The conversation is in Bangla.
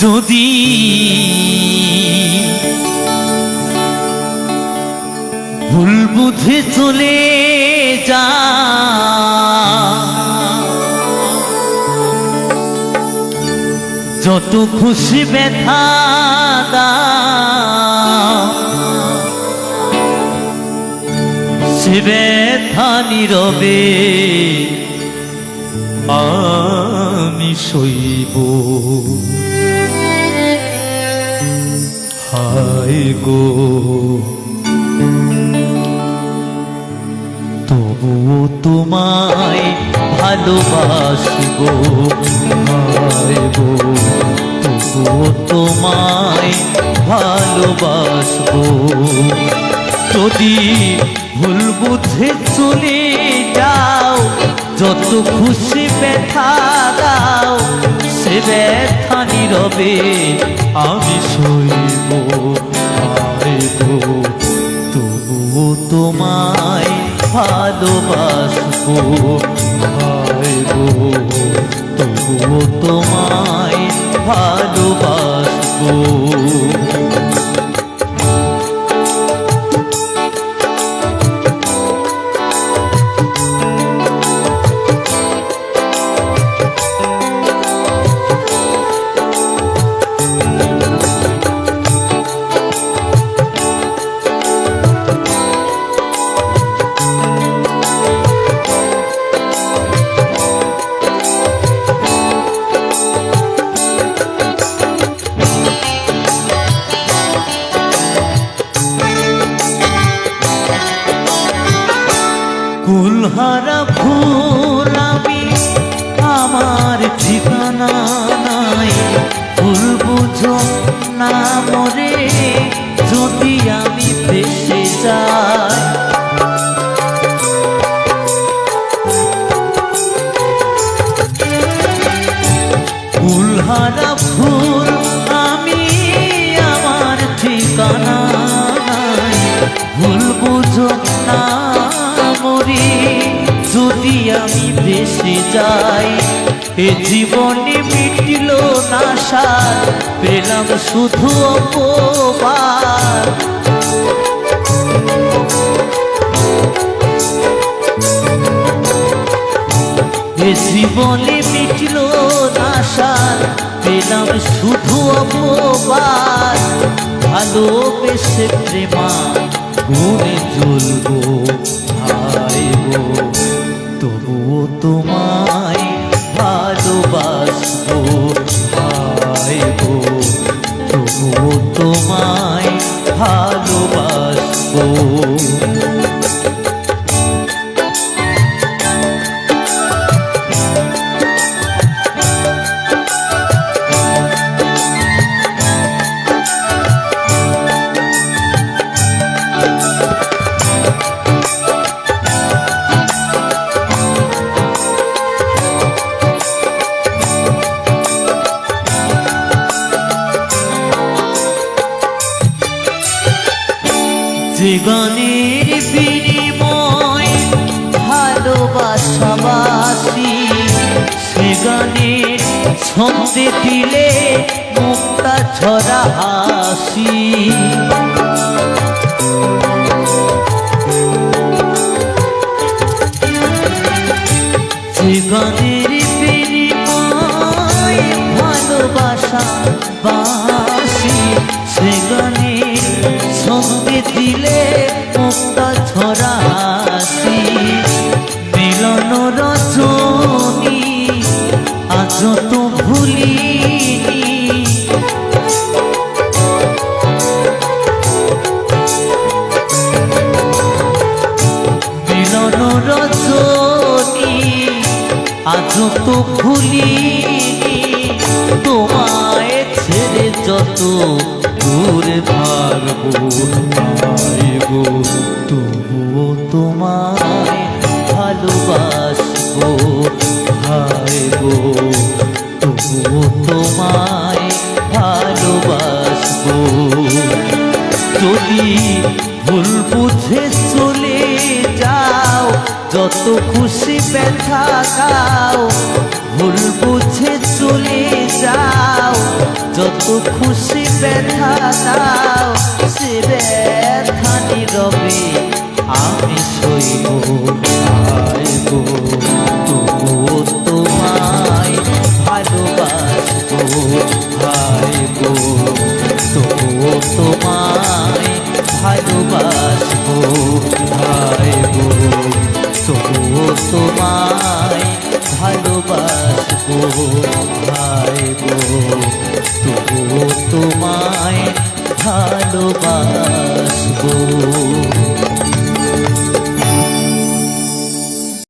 যদি ভুল বুঝে চলে যা যত খুশি ব্যথা সে ব্যথা নীরবে আমি সইব। গো। তবুও তোমায় ভালোবাসবো গো তবুও তোমায় ভালোবাসবো যদি ভুল বুঝে চলে যাও, যত খুশি ব্যথা ব্যথা নীরবে আমি সইব পারব তবু তোমায় ভালোবাসব হায় তবু তোমায় কুলহারা ফুল আমি আমার ঠিকানা নাই। ফুল বুঝো না আমি বেশি যাই। এ জীবনে মিটিল না সার, পেলাম শুধু অপবার জীবনে মিটল না সার, পেলাম শুধু অপবার ভালোবেসে প্রেমা গুণে জীবনের বিনিময় ভালোবাসাবাসি সে গানের ছন্দে দিলে মুক্তা ছড়া হাসি। জীবনের বিনিময় ভালোবাসা বাসি। সে গানের সঙ্গে দিলে মুক্তা ছড়া হাসি মিলন রচনী আজ তো ভুলিনি। মিলন রজনী আজ তো ভুলিনি। তোমায় ছেড়ে যত হায় গো তবুও তোমায় ভালোবাসবো হায় তবুও তোমায় ভালোবাসবো। যদি ভুল বুঝে চলে যাও, যত খুশি ব্যথা খাও, ভুল বুঝে চলে যাও। যত খুশি ব্যথা দাও, সে ব্যথা নীরবে আমি সইব আইব তবুও তোমায় ভালোবাসবো ভাইবো তবুও তোমায় ভালোবাসবো। ভালোবাসবো।